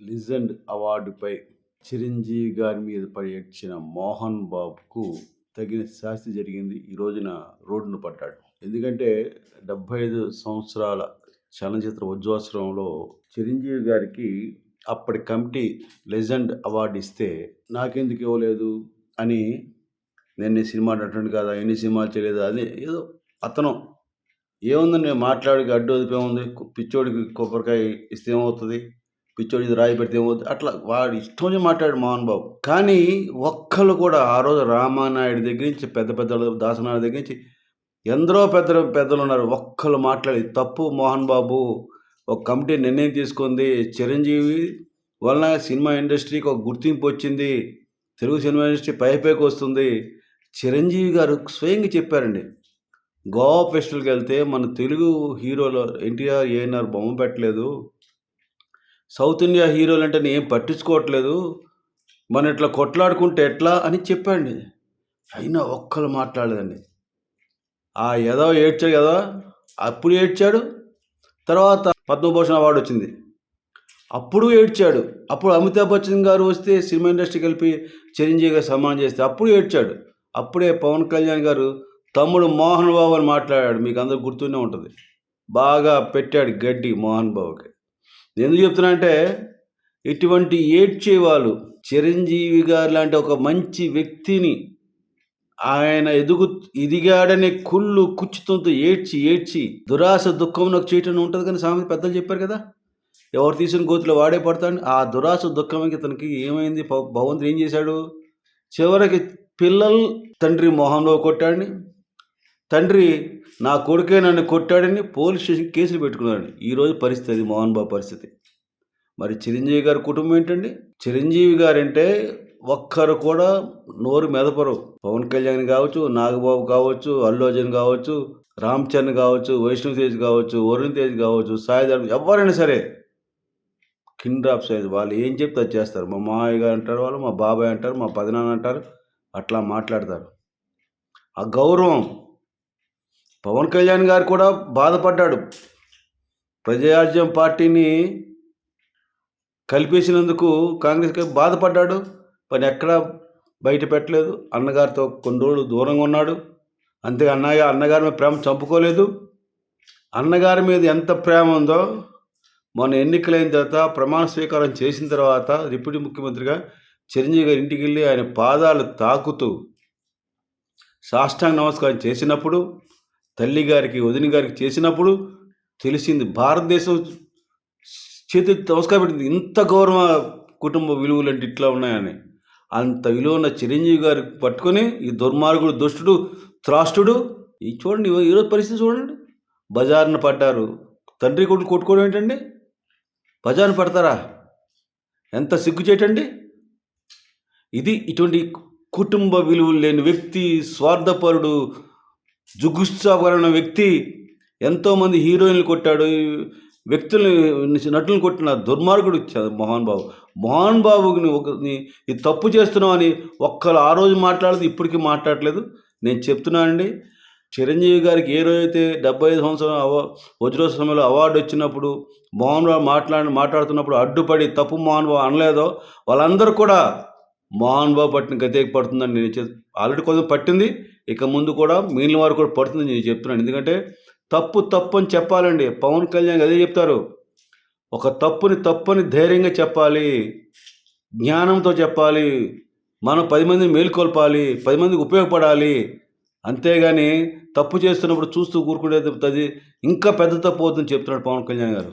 Legend అవార్డుపై Chiranjeevi గారి మీద పడి మోహన్ బాబుకు తగిన శాస్తి జరిగింది. ఈ రోజున రోడ్డును పడ్డాడు. ఎందుకంటే డెబ్బై ఐదు సంవత్సరాల చలనచిత్ర ఉజ్జోత్సవంలో చిరంజీవి గారికి అప్పటి కమిటీ లెజెండ్ అవార్డు ఇస్తే నాకెందుకు ఇవ్వలేదు అని నేను సినిమా నటుడు కదా ఎన్ని సినిమాలు చేయలేదు అని ఏదో అతను ఏముందని నేను మాట్లాడికి అడ్డు ఉంది పిచ్చోడికి కొబ్బరికాయ ఇస్తే ఏమవుతుంది? పిచ్చోడి ఇది రాయి పెడితే అట్లా వాడు ఇష్టం మాట్లాడు మోహన్ బాబు కానీ ఒక్కళ్ళు కూడా ఆ రోజు రామానాయుడు దగ్గర నుంచి పెద్ద పెద్దలు దాసనాయుడు దగ్గర నుంచి ఎందరో పెద్ద పెద్దలు ఉన్నారు. ఒక్కళ్ళు మాట్లాడి తప్పు మోహన్ బాబు ఒక కమిటీ నిర్ణయం తీసుకుంది. చిరంజీవి వలన సినిమా ఇండస్ట్రీకి ఒక గుర్తింపు వచ్చింది. తెలుగు సినిమా ఇండస్ట్రీ పై పైకి వస్తుంది. చిరంజీవి గారు స్వయంగా చెప్పారండి. గోవా ఫెస్టివల్కి వెళ్తే మన తెలుగు హీరోలు ఎన్టీఆర్ ఏఎన్ఆర్ బొమ్మ పెట్టలేదు. సౌత్ ఇండియా హీరోలు అంటే నేను ఏం పట్టించుకోవట్లేదు. మనం ఇట్లా కొట్లాడుకుంటే ఎట్లా అని చెప్పండి. అయినా ఒక్కరు మాట్లాడలేదండి ఆ ఏదో ఏడ్చాడు కదా అప్పుడు ఏడ్చాడు తర్వాత పద్మభూషణ అవార్డు వచ్చింది. అప్పుడు ఏడ్చాడు. అప్పుడు అమితాబ్ బచ్చన్ గారు వస్తే సినిమా ఇండస్ట్రీ కలిపి చిరంజీవి గారు చేస్తే అప్పుడు ఏడ్చాడు. అప్పుడే పవన్ కళ్యాణ్ గారు తమ్ముడు మోహన్ బాబు అని మాట్లాడాడు. మీకు అందరు గుర్తునే ఉంటుంది. బాగా పెట్టాడు గడ్డి మోహన్ బాబుకి. నేను ఎందుకు చెప్తున్నా అంటే ఇటువంటి ఏడ్చే వాళ్ళు చిరంజీవి గారు లాంటి ఒక మంచి వ్యక్తిని ఆయన ఎదుగు ఎదిగాడనే కుళ్ళు కుచ్చుతంతో ఏడ్చి ఏడ్చి దురాశ దుఃఖం నాకు చేయటం ఉంటుంది కానీ సామెత పెద్దలు చెప్పారు కదా. ఎవరు తీసిన గోతులో వాడే పడతాడు. ఆ దురాశ దుఃఖంకి ఇతనికి ఏమైంది? భగవంతుడు ఏం చేశాడు? చివరికి పిల్లలు తండ్రి మొహంలో కొట్టాడిని. తండ్రి నా కొడుకే నన్ను కొట్టాడని పోలీస్ స్టేషన్ కేసులు పెట్టుకున్నాడు ఈరోజు పరిస్థితి అది మోహన్ బాబు పరిస్థితి. మరి చిరంజీవి గారి కుటుంబం ఏంటండి? చిరంజీవి గారంటే ఒక్కరు కూడా నోరు మెదపరు. పవన్ కళ్యాణ్ కావచ్చు నాగబాబు కావచ్చు అల్లు అర్జున్ కావచ్చు రామ్ చరణ్ కావచ్చు వైష్ణవ్ తేజ్ కావచ్చు వరుణ్ తేజ్ కావచ్చు సాయిధర్మ ఎవరైనా సరే కింగ్ డ్రాప్ సైజ్ వాళ్ళు ఏం చెప్తే అది చేస్తారు. మా మామయ్య గారు అంటారు వాళ్ళు మా బాబాయ్ అంటారు మా పదినాన్న అంటారు అట్లా మాట్లాడతారు. ఆ గౌరవం పవన్ కళ్యాణ్ గారు కూడా బాధపడ్డాడు. ప్రజారాజ్యం పార్టీని కలిపేసినందుకు కాంగ్రెస్కి బాధపడ్డాడు. పని ఎక్కడ బయట పెట్టలేదు. అన్నగారితో కొన్ని రోజులు దూరంగా ఉన్నాడు. అంతే అన్నయ్య అన్నగారి మీద ప్రేమ చంపుకోలేదు. అన్నగారి మీద ఎంత ప్రేమ ఉందో మొన్న ఎన్నికలైన తర్వాత ప్రమాణ స్వీకారం చేసిన తర్వాత డిప్యూటీ ముఖ్యమంత్రిగా చిరంజీవి గారి ఇంటికి వెళ్ళి ఆయన పాదాలు తాకుతూ సాష్టాంగ నమస్కారం చేసినప్పుడు తల్లి గారికి వదిన గారికి చేసినప్పుడు తెలిసింది భారతదేశం చేతి నమస్కారం పెట్టింది. ఇంత గౌరవ కుటుంబ విలువలు అంటే ఇట్లా ఉన్నాయని. అంత విలువ ఉన్న చిరంజీవి గారు పట్టుకొని ఈ దుర్మార్గుడు దుష్టుడు త్రాష్టుడు ఈ చూడండి ఈ- ఈరోజు పరిస్థితి చూడండి. బజార్ను పడ్డారు. తండ్రి కొడుకు కొట్టుకోవడం ఏంటండి? బజార్ను పడతారా? ఎంత సిగ్గు చేయటండి? ఇది ఇటువంటి కుటుంబ విలువలు లేని వ్యక్తి స్వార్థపరుడు జుగుత్సాపరమైన వ్యక్తి ఎంతోమంది హీరోయిన్లు కొట్టాడు. వ్యక్తులు నటులను కొట్టిన దుర్మార్గుడు చ- మోహన్ బాబు. మోహన్ బాబుని ఒక ఇది తప్పు చేస్తున్నావు అని ఒక్కరు ఆ రోజు మాట్లాడదు ఇప్పటికీ మాట్లాడలేదు నేను చెప్తున్నానండి చిరంజీవి గారికి ఏ రోజైతే డెబ్బై ఐదు సంవత్సరం అవా వజ్రోత్సవ సమయంలో అవార్డు వచ్చినప్పుడు మోహన్ బాబు మాట్లాడి మాట్లాడుతున్నప్పుడు అడ్డుపడి తప్పు మోహన్ బాబు అనలేదో వాళ్ళందరూ కూడా మోహన్ బాబు పట్టిన గతేకి పడుతుందని నేను ఆల్రెడీ కొంచెం పట్టింది. ఇక ముందు కూడా మిగిలిన వారు కూడా పడుతుందని నేను చెప్తున్నాను. ఎందుకంటే తప్పు తప్పు అని చెప్పాలండి. పవన్ కళ్యాణ్ అదే చెప్తారు. ఒక తప్పుని తప్పని ధైర్యంగా చెప్పాలి. జ్ఞానంతో చెప్పాలి. మనం పది మందిని మేల్కొల్పాలి. పది మందికి ఉపయోగపడాలి. అంతేగాని తప్పు చేస్తున్నప్పుడు చూస్తూ కూరుకునేది ఇంకా పెద్ద తప్పు అవుతుందని చెప్తున్నాడు పవన్ కళ్యాణ్ గారు.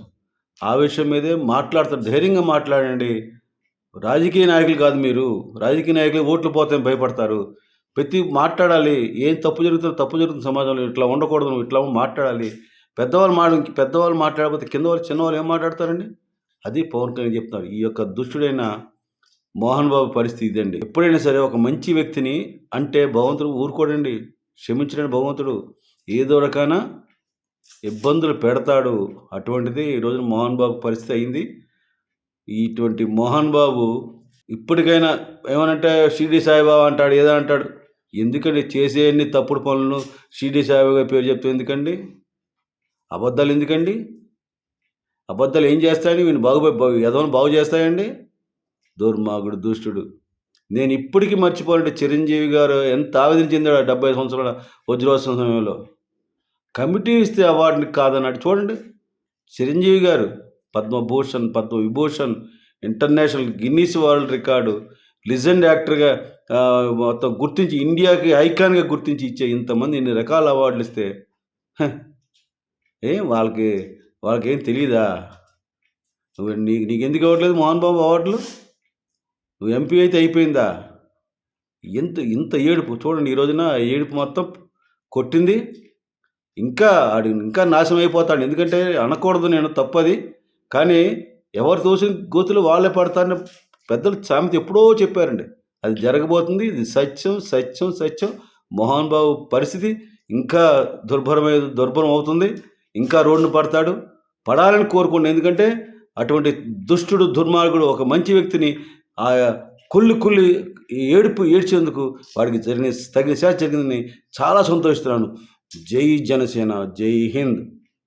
ఆ విషయం మీదే మాట్లాడతారు. ధైర్యంగా మాట్లాడండి. రాజకీయ నాయకులు కాదు మీరు. రాజకీయ నాయకులు ఓట్లు పోతే భయపడతారు. ప్రతి మాట్లాడాలి ఏం తప్పు జరుగుతుందో తప్పు జరుగుతుంది సమాజంలో ఇట్లా ఉండకూడదు నువ్వు ఇట్లా మాట్లాడాలి. పెద్దవాళ్ళు మాట పెద్దవాళ్ళు మాట్లాడకపోతే కింద వాళ్ళు చిన్నవాళ్ళు ఏం మాట్లాడతారండి? అది పవన్ కళ్యాణ్ చెప్తున్నారు ఈ యొక్క దుష్టుడైన మోహన్ బాబు పరిస్థితి ఇదండి. ఎప్పుడైనా సరే ఒక మంచి వ్యక్తిని అంటే భగవంతుడు ఊరుకోడండి. క్షమించడండి భగవంతుడు. ఏదో రకాన ఇబ్బందులు పెడతాడు. అటువంటిది ఈ రోజున మోహన్ బాబు పరిస్థితి అయింది. ఇటువంటి మోహన్ బాబు ఇప్పటికైనా ఏమనంటే షిరిడి సాయిబాబా అంటాడు ఏదో అంటాడు. ఎందుకండి చేసే అన్ని తప్పుడు పనులను షిరిడి సాయిబాబా పేరు చెప్తే ఎందుకండి? అబద్ధాలు ఎందుకండి? అబద్ధాలు ఏం చేస్తాయని వీళ్ళు బాగు ఎదవని బాగు చేస్తాయండి? దుర్మార్గుడు దుష్టుడు. నేను ఇప్పటికీ మర్చిపోనంటే చిరంజీవి గారు ఎంత ఆవేదన చెందాడు ఆ డెబ్బై సంవత్సరాల వజ్రోత్సవం సమయంలో. కమిటీ ఇస్తే అవార్డుని కాదన్నాడు. చూడండి Chiranjeevi garu Padma Bhushan Padma Vibhushan international Guinness world record legend యాక్టర్గా మొత్తం గుర్తించి ఇండియాకి ఐకాన్గా గుర్తించి ఇచ్చే ఇంతమంది ఇన్ని రకాల అవార్డులు ఇస్తే ఏం వాళ్ళకి వాళ్ళకి ఏం తెలియదా నువ్వు నీ నీకు ఎందుకు ఇవ్వట్లేదు మోహన్ బాబు అవార్డులు? నువ్వు ఎంపీ అయితే అయిపోయిందా? ఎంత ఇంత ఏడుపు చూడండి ఈ రోజున ఆ ఏడుపు మొత్తం కొట్టింది. ఇంకా ఆడు ఇంకా నాశనం అయిపోతాడు. ఎందుకంటే అనకూడదు నేను తప్పది. కానీ ఎవరు తోసిన గోతులు వాళ్ళే పడతారని పెద్దలు సామెత ఎప్పుడో చెప్పారండి. అది జరగబోతుంది. ఇది సత్యం సత్యం సత్యం. మోహన్ బాబు పరిస్థితి ఇంకా దుర్భరమై దుర్భరం అవుతుంది. ఇంకా రోడ్డును పడతాడు. పడాలని కోరుకోండి. ఎందుకంటే అటువంటి దుష్టుడు దుర్మార్గుడు ఒక మంచి వ్యక్తిని ఆ కుళ్ళు కుళ్ళి ఏడుపు ఏడ్చేందుకు వాడికి జరిగిన తగిన శాఖ జరిగిందని చాలా సంతోషిస్తున్నాను. జై జనసేన జై హింద్.